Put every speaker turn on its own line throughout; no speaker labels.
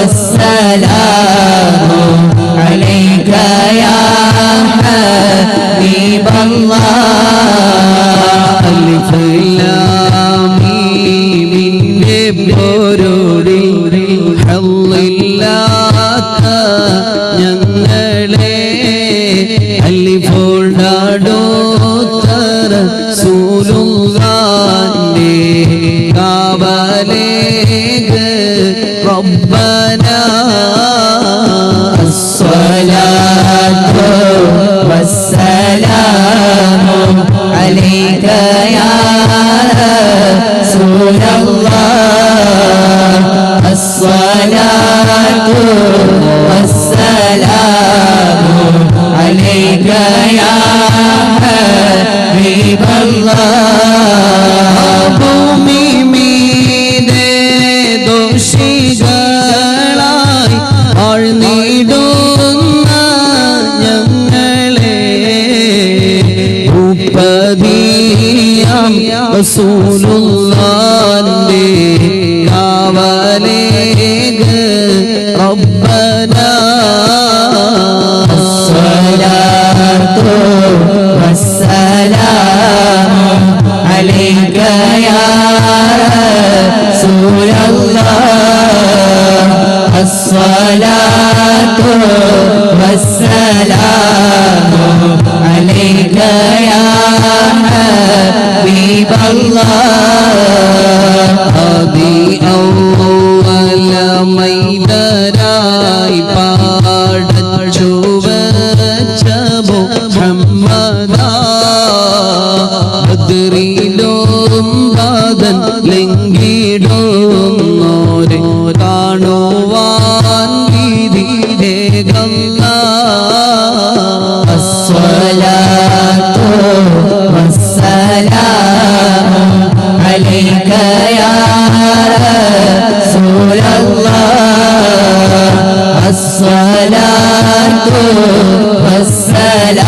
والسلام
റബ്ബന റസൂലുള്ളാന്റെ കാവലേഗ് റബ്ബന
الصلاة والسلام عليك يا رسول الله الصلاة والسلام
அல்லாஹ் அபி அவ்வல மைதராய்
பாடச் சுவச்ச عليك يا رسول الله الصلاة والسلام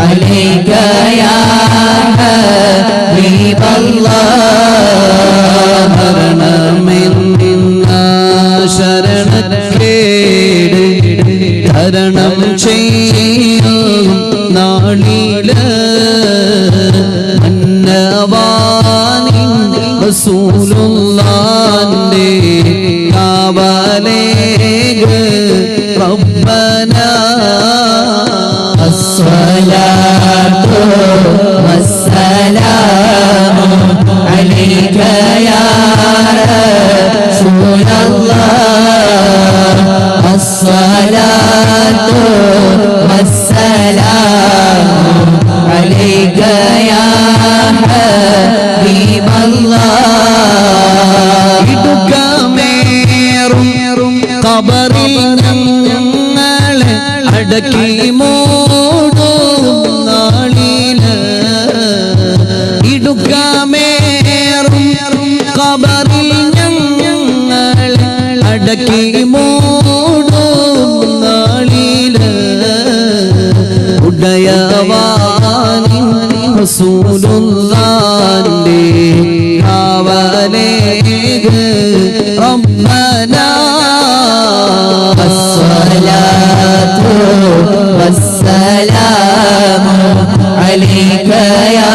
عليك يا حبيب الله
മരണമെന്ന ശരണക്കേട് തരണം ചെയ്യും റസൂലുള്ളാന്റെ കാവലേഗ് റസൂലുള്ളാന്റെ കാവലേക്ക് റബ്ബന.
അസ്സലാത്തു വസ്സലാമു അലൈക യാ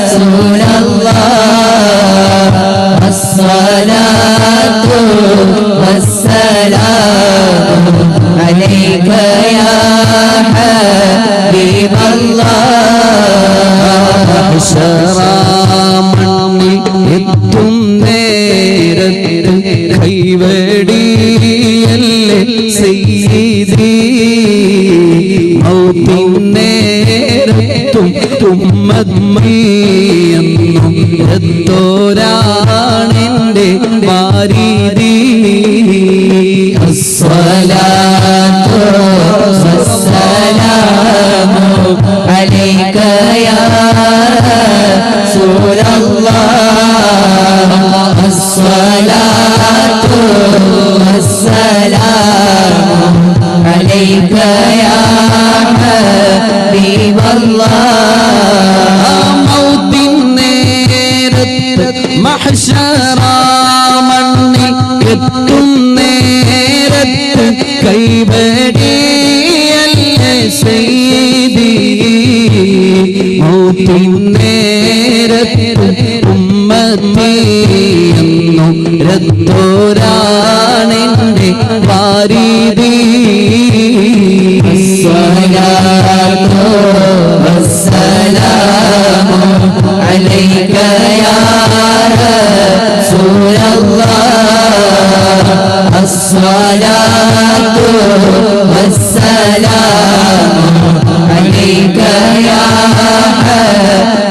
റസൂലല്ലാഹ് അസ്സലാ ഹഷറാമണ്ണിൽ എത്തും നേരത്തിൽ കൈവടിയല്ലേ
സെയ്തി മൗത്തും നേരത്തും തുമ്മദ്മയെന്നും എത്തോരാണെന്റെ വാരീതി
അസ്വലാ رسول الله الصلاة والسلام عليك يا حبيب الله
മൗത്തിൻ നേരത്ത് മഹ്ശറാമണ്ണിൽ എത്തും നേരത്ത് കൈവടിയല്ലേ സെയ്തി മൗത്തിൻ നേരത്ത് ഉമ്മത്തിയെന്നും രത്തോരാണെൻ്റെ വാരീതി
الصلاة والسلام عليك يا رسول